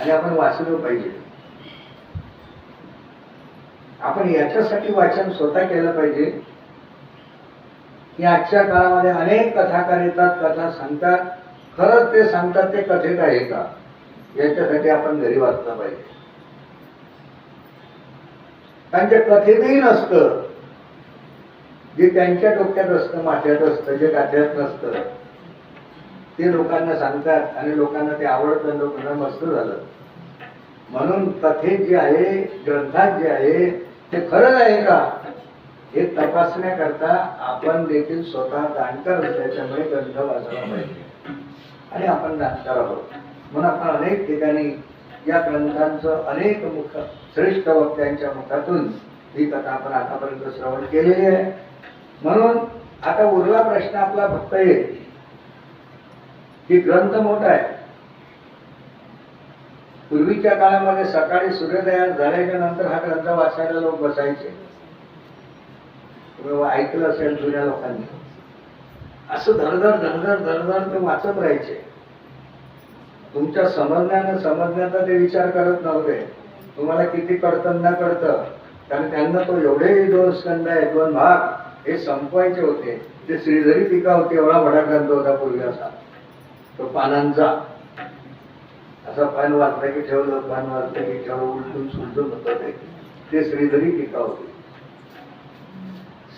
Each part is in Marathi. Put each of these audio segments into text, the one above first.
आणि आपण वाचलं पाहिजे. आपण याच्यासाठी वाचन स्वतः केलं पाहिजे. की आजच्या काळामध्ये अनेक कथाकार येतात कथा सांगतात. खरंच ते सांगतात ते कथेत आहे का? याच्यासाठी आपण घरी वाचलं पाहिजे. त्यांच्या कथेतही नसतं. जे त्यांच्या डोक्यात असतं माथ्यात असतं जे गाठ्यात नसतं. ते लोकांना सांगतात आणि लोकांना ते आवडतं लोकांना मस्त झालं. म्हणून कथेत जे आहे ग्रंथात जे आहे ते खरंच आहे का? हे तपासण्याकरता आपण देखील स्वतः जाणकार असल्याच्यामुळे ग्रंथ वाचला पाहिजे. आणि आपण जाणकार आहोत. म्हणून आपण अनेक ठिकाणी या ग्रंथांचं अनेक मुख श्रेष्ठ वक्त्यांच्या मुखातून ही कथा आपण आतापर्यंत श्रवण केलेली आहे. म्हणून आता उरला प्रश्न आपला फक्त एक. की ग्रंथ मोठा आहे. पूर्वीच्या काळामध्ये सकाळी सूर्योदय झाल्याच्यानंतर हा ग्रंथ वाचायला लोक बसायचे. ऐकलं असेल जुन्या लोकांनी. असं धरधर धरधर धरधर ते वाचत राहायचे. तुमच्या समजण्यानं समजण्याचा ते विचार करत नव्हते. तुम्हाला किती कळतं न कळतं. कारण त्यांना तो एवढे दोन स्कंद आहे दोन भाग हे संपवायचे होते. ते श्रीधरी टीका होती एवढा भडा ग्रंथ होता पूर्वी असा तो पानांचा. असा पान वाचला की ठेवलं पान वाचलं की ठेवलं उलटून सुलटून होतं ते. ते श्रीधरी टीका होती.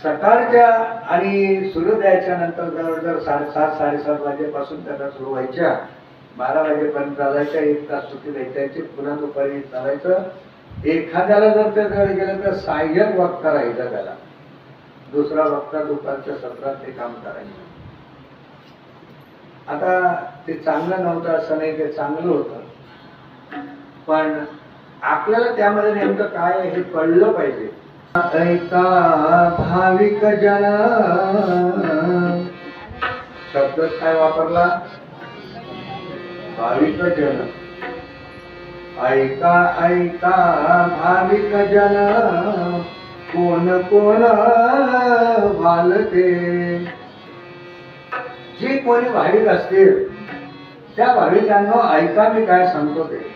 सकाळच्या आणि सूर्योदयाच्या नंतर जवळजवळ साडेसात साडेसात वाजेपासून त्याला सुरू व्हायच्या बारा वाजेपर्यंत चालायच्या एक तास सुट्टी द्यायची पुन्हा दुपारी चालायचं. एखाद्याला जर ते जर गेलं तर सहाय्यक वक्ता राहायचा त्याला. दुसरा वक्ता दुपारच्या सत्रात ते काम करायचं. आता ते चांगलं नव्हतं असं नाही ते चांगलं होतं. पण आपल्याला त्यामध्ये नेमकं काय हे कळलं पाहिजे. ऐका भाविक जन. शब्द काय वापरला? भाविक जन. ऐका ऐका भाविक जन. कोण कोण वालते? जे कोणी भाविक असतील त्या भाविकांना ऐका मी काय सांगतो ते.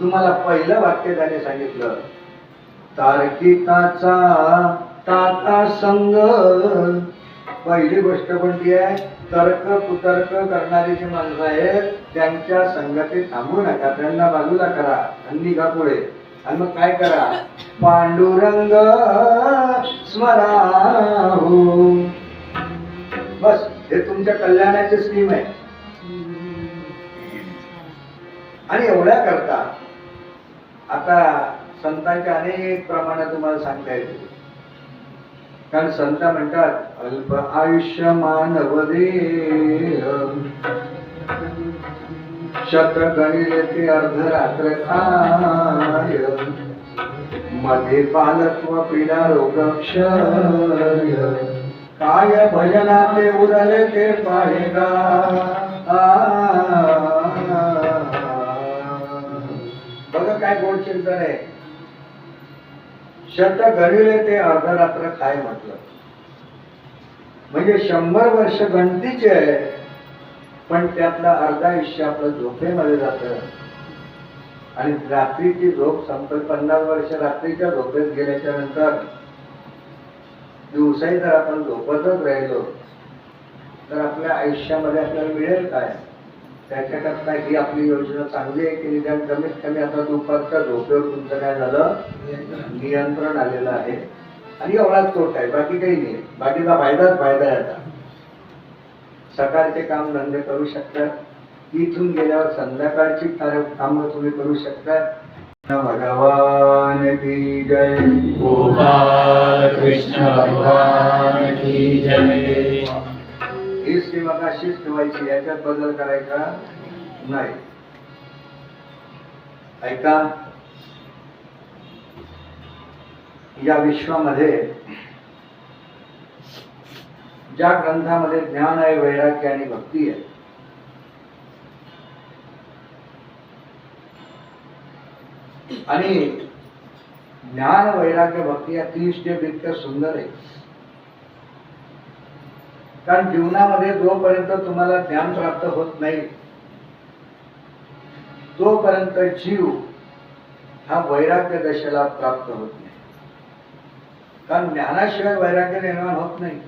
तुम्हाला पहिलं वाक्य त्याने सांगितलं. तारकिताचा ताता संग. पहिली गोष्ट कोणती आहे? तर्क कुतर्क करणारी जी माणसं आहेत त्यांच्या संगतीत थांबू नका. त्यांना बाजूला करा. आणि का पुढे. आणि मग काय करा? पांडुरंग स्मराहू बस हे तुमच्या कल्याणाची स्कीम आहे. आणि एवढ्या करता आता संतांच्या अनेक प्रमाणात तुम्हाला सांगता येते कारण संत म्हणतात अल्प आयुष्य मानव देह शत गणिले ते अर्धरात्र काय मध्ये बालत्व पीडा रोग क्षय काय भजनाचे उरले ते पाहिगा बघा काय गोड चिंतन आहे शत घडविले ते अर्धरात्र काय म्हटलं म्हणजे शंभर वर्ष गणतीचे आहे पण त्यातलं अर्ध आयुष्य आपलं झोपेमध्ये जात आणि रात्रीची झोप संपत पन्नास वर्ष रात्रीच्या झोपेत गेल्याच्यानंतर दिवसाही जर आपण झोपतच राहिलो तर आपल्या आयुष्यामध्ये आपल्याला मिळेल काय? त्याच्याकरता ही आपली योजना चांगली आहे की निदान कमीत कमी आता दुपारच्या झोपेवर तुमचं काय झालं? नियंत्रण आलेलं आहे. आणि एवढाच तोट आहे. बाकी काही नाही. बाकीचा फायदाच फायदा आहे आता. सकाळचे काम धंदे करू शकतात इथून गेल्यावर संध्याकाळची कार्य कामं तुम्ही करू शकतात भगवान की जय। गोपाल कृष्ण भगवान की जय ठेवायची याच्यात बदल करायचा नाही। ऐका या विश्वामध्ये ज्या ग्रंथामध्ये ज्ञान आहे वैराग्य आणि भक्ती आहे आणि ज्ञान वैराग्य भक्ती या तीन स्टेप इतक्या सुंदर आहे कारण जीवनामध्ये जोपर्यंत तुम्हाला ज्ञान प्राप्त होत नाही तोपर्यंत जीव हा वैराग्य दशेला प्राप्त होत नाही. कारण ज्ञानाशिवाय वैराग्य निर्माण होत नाही.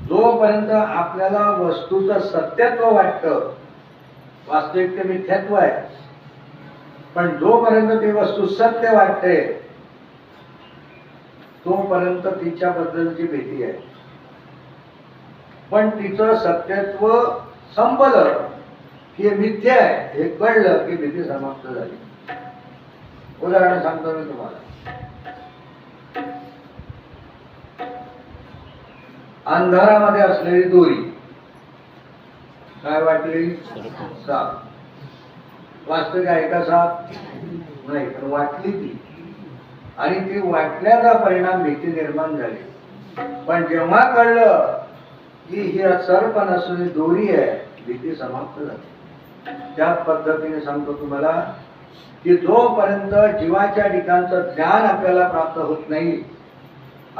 जोपर्यंत आपल्याला वस्तूचं सत्यत्व वाटतं वास्तविक ते मिथ्यात्व आहे पण जोपर्यंत ती वस्तू सत्य वाटते तोपर्यंत तिच्याबद्दलची भीती आहे. पण तिचं सत्यत्व संपलं की हे मिथ्य आहे. हे कळलं की भीती समाप्त झाली. उदाहरण सांगतो मी तुम्हाला. अंधारामध्ये असलेली दोरी काय वाटली? साप. वास्तविक आहे का साप नाही पण वाटली ती. आणि ती वाटण्याचा परिणाम भीती निर्माण झाली. पण जेव्हा कळलं की ही सर्प नसून दोरी आहे भीती समाप्त झाली. त्याच पद्धतीने सांगतो तुम्हाला की जोपर्यंत जीवाच्या ठिकाणचं ज्ञान आपल्याला प्राप्त होत नाही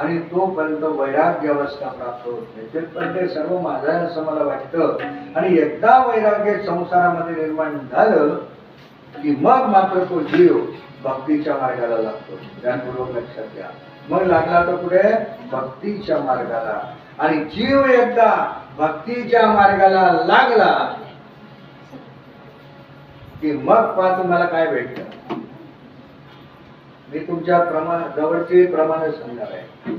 आणि तोपर्यंत वैराग्य अवस्था प्राप्त होत नाही. पण ते सर्व माझं असं मला वाटतं. आणि एकदा वैराग्य संसारामध्ये निर्माण झालं की मग मात्र तो जीव भक्तीच्या मार्गाला लागतो. ध्यानपूर्वक लक्षात घ्या. मग लागला तो पुढे भक्तीच्या मार्गाला. आणि जीव एकदा भक्तीच्या मार्गाला लागला की मग पाच तुम्हाला काय भेटतं? मी तुमच्या प्रमाण जवळचे प्रमाण सांगणार आहे.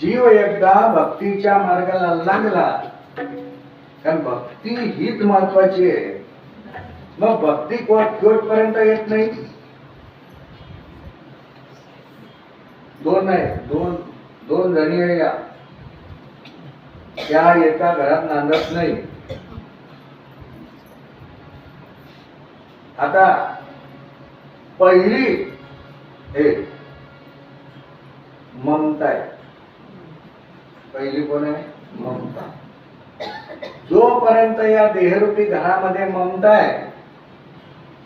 जीव एकदा भक्तीच्या मार्गाला लागला कारण भक्ती हीच महत्वाची आहे. मग भक्ती पर्यंत येत नाही? दोन नाही दोन दोन जणी आहे या. त्या एका घरात नांदत नाही. आता पहिली हे. ममता आहे. पहिली कोण आहे? ममता. जोपर्यंत या देहरूपी घरामध्ये ममता आहे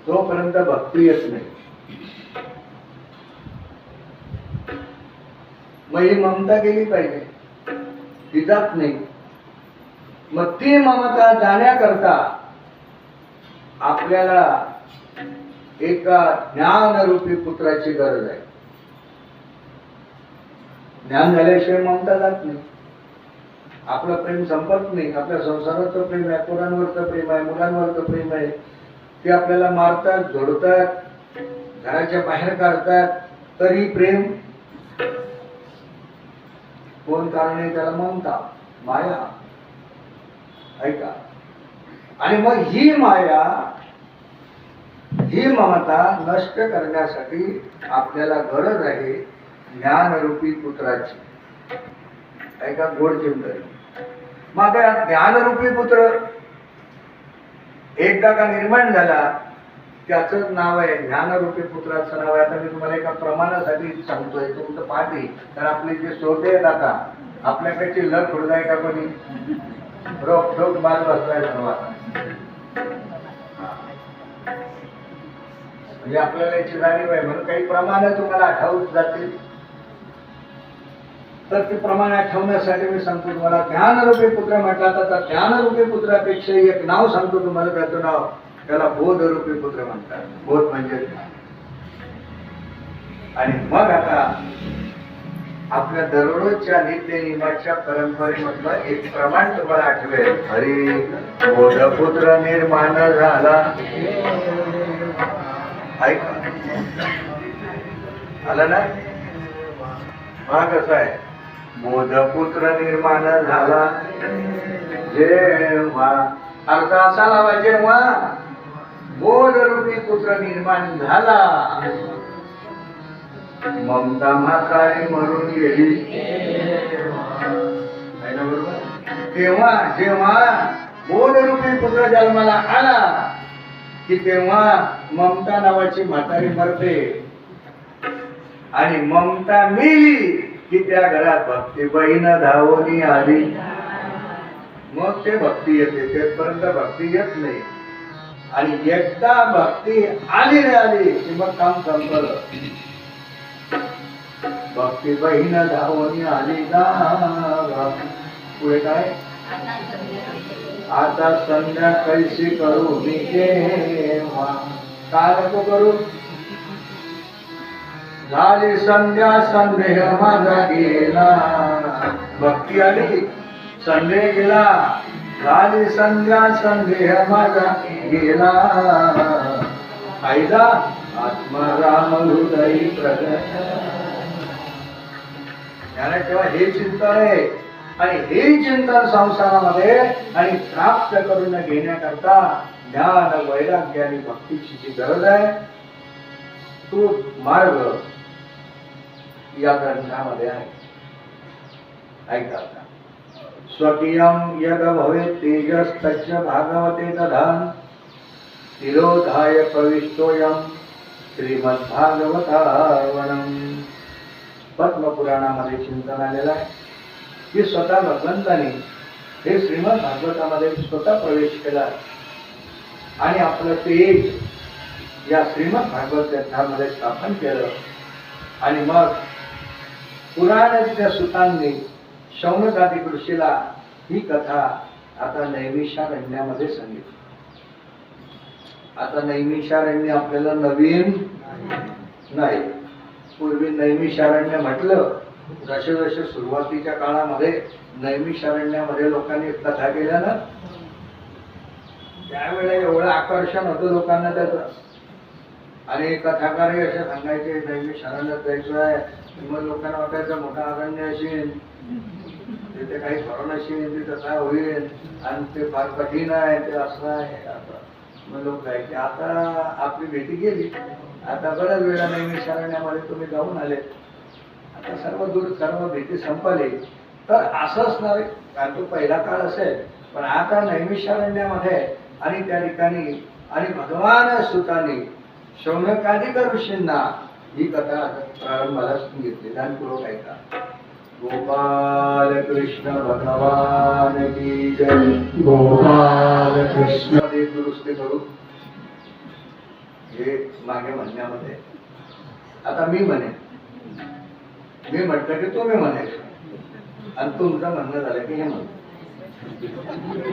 तोपर्यंत भक्ती येत नाही. मग ही ममता गेली पाहिजे. ती जात नाही. मग ती ममता जाण्याकरता आपल्याला एका ज्ञानरूपी पुत्राची गरज आहे. ज्ञान झाल्याशिवाय ममता जात नाही. आपलं प्रेम संपत नाही. आपल्या संसाराचं प्रेम आहे पोरांवरचं प्रेम आहे मुलांवरचं प्रेम आहे. ते आपल्याला मारतात जोडतात घराच्या बाहेर काढतात. तरी प्रेम कोण कारण आहे त्याला ममता माया. ऐका. आणि मग ही माया ही ममता नष्ट करण्यासाठी आपल्याला गरज आहे ज्ञानरूपी पुत्राची. ऐका गोड चिंतन. मग आता ज्ञानरूपी पुत्र एकदा का निर्माण झाला त्याचंच नाव आहे ज्ञानरूपी पुत्राचं नाव आहे. आता मी तुम्हाला एका प्रमाणासाठी सांगतोय. तुमचं पाहते तर आपले जे श्रोते आहेत आता आपल्याकडची लग हृदय का कोणी? रोख रोख माल बसलाय सर्व म्हणजे आपल्याला याची जाणीव आहे. म्हणून काही प्रमाण तुम्हाला आठवत जातील. तर ते प्रमाण आठवण्यासाठी मी सांगतो तुम्हाला ज्ञानरूपी पुत्र म्हटला तर त्या ज्ञानरूपी पुत्रापेक्षा एक नाव सांगतो तुम्हाला त्याचं नाव त्याला बोधरूपी पुत्र म्हणतात. बोध म्हणजे ज्ञान. आणि मग आता आपल्या दररोजच्या नित्य नियमाच्या परंपरेमधलं एक प्रमाण तुम्हाला आठवेल. हरी बोधपुत्र निर्माण झाला. ऐका आलं ना? हा कसं आहे? मोदपुत्र निर्माण झाला. जेव्हा अर्थ असा लावा जेव्हा बोधरूपी पुत्र निर्माण झाला. ममता म्हातारी मरून गेली. तेव्हा जेव्हा बोधरूपी पुत्र जन्माला आला की तेव्हा ममता नावाची म्हातारी मरते. आणि ममता मेली की त्या घरात भक्ती बहीण धावणी आली. मग ते भक्ती येते तेपर्यंत भक्ती येत नाही. आणि एकदा भक्ती आली रे आली की मग काम संपलं. भक्ती बहीण धावणी आली का पुढे काय? आता संध्याकाळशी करू मी केव्हा काय नको करू झाली संध्या संदेह माझा गेला. भक्ती आली संदेह गेला. झाली संध्या संदेह माझा गेला. फायदा आत्माराम हृदय हृदयी प्रगट. त्याला तेव्हा हे चिंतन आहे. आणि हे चिंतन संसारामध्ये आणि प्राप्त करून घेण्याकरता ज्ञान वैराग्य आणि भक्तीची जी गरज आहे तो मार्ग या ग्रंथामध्ये आहे. ऐका आता. स्वकीयम यद भवे तेजस भागवते दधान तिरोधाय प्रविष्टोयम श्रीमद्भागवतावनम. पद्मपुराणामध्ये चिंतन आलेलं आहे. की स्वतः भगवंताने हे श्रीमद भागवतामध्ये स्वतः प्रवेश केला. आणि आपलं तेज या श्रीमद भागवत ग्रंथामध्ये स्थापन केलं. आणि मग पुराणाच्या सुतांनी शौनकादी ऋषीला ही कथा आता नैमिषारण्यामध्ये सांगितली. आता नैमिषारण्य आपल्याला नवीन नाही. पूर्वी नैमिषारण्य म्हटलं जसे जसे सुरुवातीच्या काळामध्ये नैमिषारण्यामध्ये लोकांनी कथा केल्या ना त्यावेळेला एवढं आकर्षण होतं लोकांना त्याचं. आणि कथाकारही असे सांगायचे नैमिषारण्यात जायचं आहे. मग लोकांना वाटायचं मोठा अरण्य असेल तिथे काही खरं असेल तिथं काय होईल आणि ते फार कठीण आहे ते असं आहे. असं मग लोक जायचे. आता आपली भेटी गेली. आता बऱ्याच वेळा नैमिषारण्यामध्ये तुम्ही जाऊन आले. आता सर्व दूर सर्व भीती संपली. तर असं असणार कारण तो पहिला काळ असेल पण आता नैमिषारण्यामध्ये आणि त्या ठिकाणी आणि भगवान सुतानी शौनकाधिक ऋषींना ही कथा प्रारंभाला सांगितली. ध्यानपूर्वक ऐका. गोपाल कृष्ण भगवान की जय. गोपाल कृष्ण दुरुस्ती करू. हे मागे म्हणण्यामध्ये. आता मी म्हणेन. मी म्हटलं की तुम्ही म्हणायचं आणि तुमचं म्हणणं झालं की हे म्हण.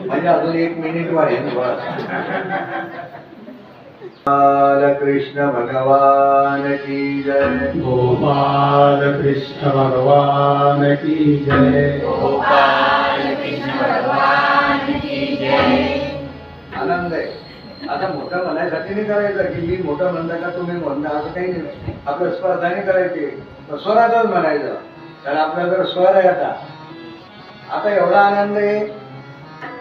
म्हणजे अजून एक मिनिट वाढेल गोपाल कृष्ण भगवान की जय. गोपाल कृष्ण भगवान की जय. आनंद आता मोठा म्हणायसाठी नाही करायचा की मी मोठा म्हणता का तुम्ही म्हणता असं काही नाही. आपलं स्पर्धाने करायचे. स्वरातच म्हणायचं. कारण आपल्याकडे स्वर आहे आता. आता एवढा आनंद आहे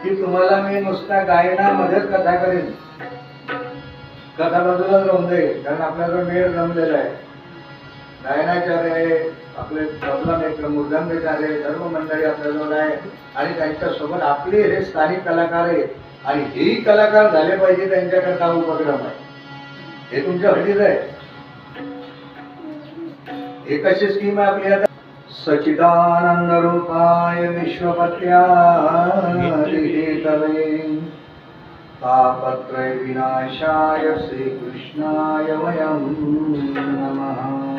की तुम्हाला मी नुसत्या गायनामध्येच कथा करेन. कथा बाजूलाच राहून जाईल कारण आपल्याकडे मेळ जमलेला आहे. गायनाचार्य आहे आपले तबला मित्र मृदंगाचार्य सर्व मंडळी आपल्याजवळ आहे. आणि त्यांच्यासोबत आपले हे स्थानिक कलाकार आहेत. आणि हेही कलाकार झाले पाहिजे त्यांच्याकरता उपक्रम आहे. हे तुमच्या हटीच आहे. हे कशी स्कीम आहे आपली आता? सचिदानंद रूपाय विश्वपत्या तापत्रय विनाशाय श्रीकृष्णाय वयं नमः.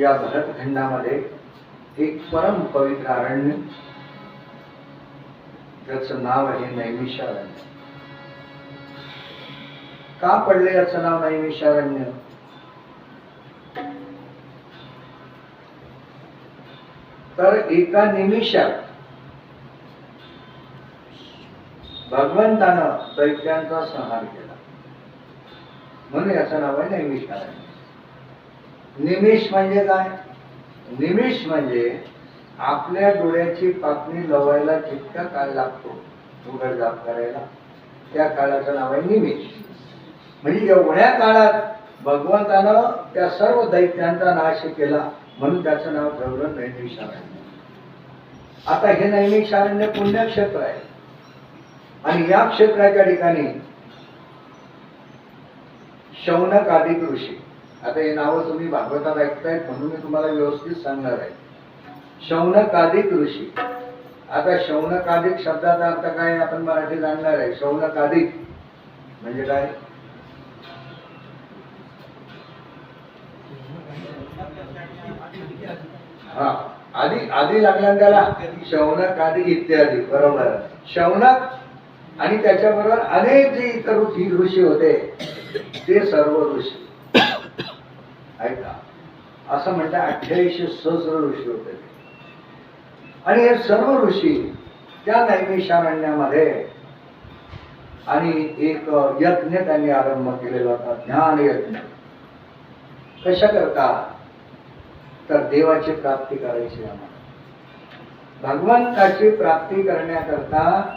या भरतखंडामध्ये एक परम पवित्र अरण्य. ज्याचं नाव आहे नैमिषारण्य. का पडले याचं नाव नैमिषारण्य? तर एका निमिषात भगवंतानं दैत्यांचा संहार केला. म्हणून याचं नाव आहे नैमिषारण्य. निमिष म्हणजे काय? निमिष म्हणजे आपल्या डोळ्याची पापणी लवायला जितका काळ लागतो उघडझाप करायला त्या काळाचं नाव आहे निमिष. म्हणजे एवढ्या काळात भगवंतानं त्या सर्व दैत्यांचा नाश केला म्हणून त्याचं नाव ठेवलं नैमिषारण्य. आता हे नैमिषारण्य पुण्यक्षेत्र आहे? आणि या क्षेत्राच्या ठिकाणी शौनक आदिक ऋषी. आता हे नावं तुम्ही भागवतात ऐकतायत म्हणून मी तुम्हाला व्यवस्थित सांगणार आहे. शौनकाधिक ऋषी. आता शौनकाधिक शब्दाचा अर्थ काय आपण मराठी जाणणार आहे. शौनकाधिक म्हणजे काय? हा. आधी आधी लागला त्याला? शौनक आधी इत्यादी. बरोबर. शौनक आणि त्याच्याबरोबर अनेक जे इतर ऋषी ऋषी होते ते सर्व ऋषी. ऐका. असं म्हणतात अठ्ठ्याऐंशी सहस्र ऋषी होते. आणि हे सर्व ऋषी त्या नैमिषारण्यामध्ये आणि एक यज्ञ त्यांनी आरंभ केलेला होता ज्ञान यज्ञ. कशा करता? तर देवाची प्राप्ती करायची आम्हाला. भगवंताची प्राप्ती करण्याकरता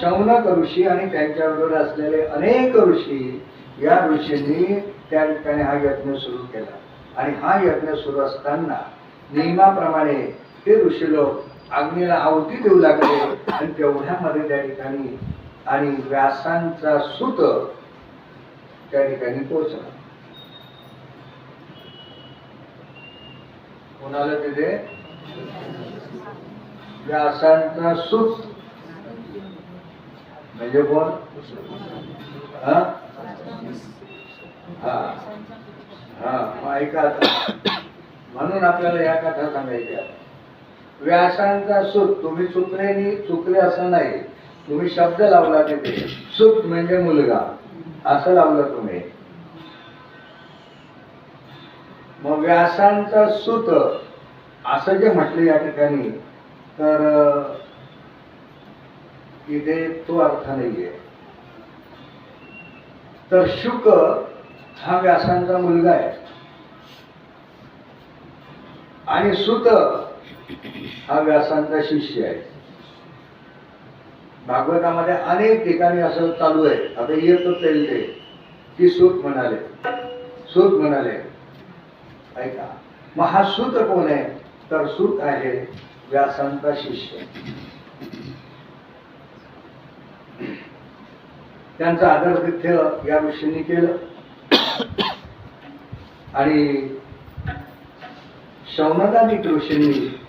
शौनक ऋषी आणि त्यांच्याबरोबर असलेले अनेक ऋषी या ऋषींनी त्या ठिकाणी हा यज्ञ सुरू केला. आणि हा यज्ञ सुरू असताना नियमाप्रमाणे ते ऋषी लोक अग्नीला आवती देऊ लागले. आणि तेवढ्यामध्ये त्या ठिकाणी आणि व्यासांचा सुत त्या ठिकाणी पोचला कोणाला तिथे व्यासांचा सुत. म्हणजे कोण? हा. हा मग ऐका म्हणून आपल्याला या कथा सांगायच्या व्यासांचा सुत तुम्ही चुकले चुकले असं नाही. तुम्ही शब्द लावला तिथे. सुत म्हणजे मुलगा. असं लावलं तुम्ही. मग व्यासांचा सुत असं जे म्हटलं या ठिकाणी तर इथे तो अर्थ नाहीये. तर शुक हा व्यासांचा मुलगा आहे. आणि सुत हा व्यासांचा शिष्य आहे. भागवतामध्ये अनेक ठिकाणी असं चालू आहे. आता येतच येईल ते की सुत म्हणाले. सुत म्हणाले. ऐका. मग हा सूत कोण आहे? तर सूत आहे व्यासांचा शिष्य. त्यांचं आदरतिथ्य या ऋषींनी केलं. आणि शौनकादिक ऋषींनी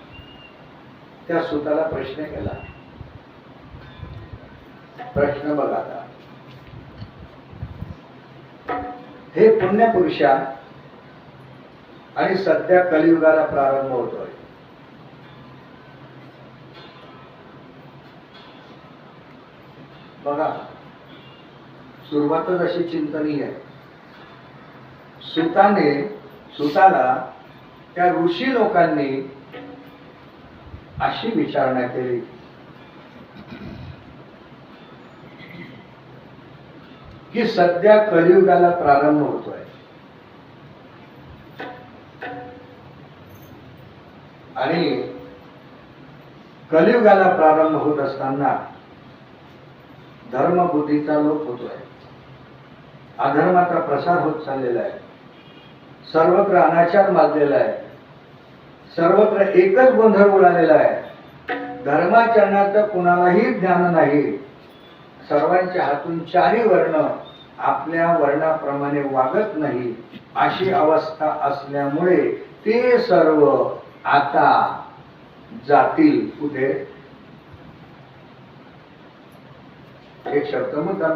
त्या सुताला प्रश्न केला. प्रश्न बघा आता. हे पुण्यपुरुषा आणि सध्या कलियुगाला प्रारंभ होतोय. बघा सुरुवातच अशी चिंतनीय आहे. सुताने सुताला त्या ऋषी लोकांनी अशी विचारणा केली. की सध्या कलियुगाला प्रारंभ होतोय. आणि कलियुगाला प्रारंभ होत असताना धर्मबुद्धीचा लोप होतोय. अधर्माचा प्रसार होत चाललेला आहे. सर्वत्र अनाचार माजलेला आहे. सर्वत्र एकच गोंधळ उडालेला आहे. धर्माचरणाचं कुणालाही ज्ञान नाही. सर्वांच्या हातून चारी वर्ण आपल्या वर्णाप्रमाणे वागत नाही अशी अवस्था असल्यामुळे ते सर्व आता जातील कुठे एक शब्द मुद्दाम